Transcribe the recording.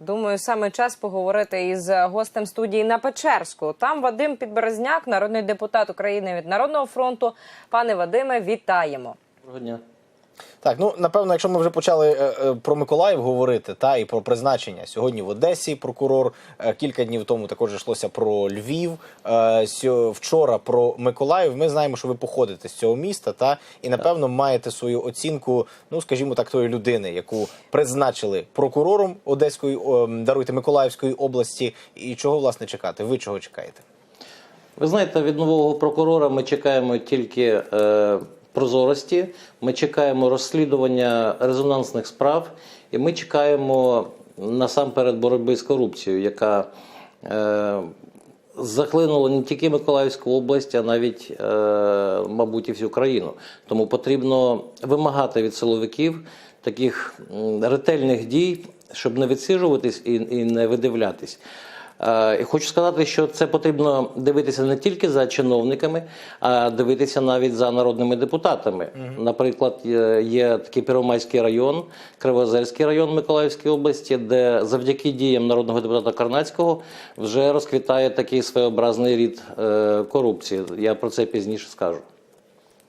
Думаю, саме час поговорити із гостем студії на Печерську. Там Вадим Підберезняк, народний депутат України від Народного фронту. Пане Вадиме, вітаємо. Доброго дня. Так, ну напевно, якщо ми вже почали е, е, про Миколаїв говорити, та і про призначення сьогодні в Одесі прокурор е, кілька днів тому також йшлося про Львів. вчора про Миколаїв. Ми знаємо, що ви походите з цього міста, та і напевно маєте свою оцінку, ну скажімо так, тої людини, яку призначили прокурором Одеської даруйте Миколаївської області. І чого власне чекати? Ви чого чекаєте? Ви знаєте, від нового прокурора ми чекаємо тільки е, прозорості, ми чекаємо розслідування резонансних справ, і ми чекаємо насамперед боротьби з корупцією, яка е, захлинула не тільки Миколаївську область, а навіть, е, мабуть, і всю країну. Тому потрібно вимагати від силовиків таких ретельних дій, щоб не відсиджуватись і, і не видивлятись. Е, І хочу сказати, що це потрібно дивитися не тільки за чиновниками, а дивитися навіть за народними депутатами. Наприклад, є- такий Первомайський район, Кривозерський район Миколаївської області, де завдяки діям народного депутата Карнацького вже розквітає такий своєобразний рід е, корупції. Я про це пізніше скажу.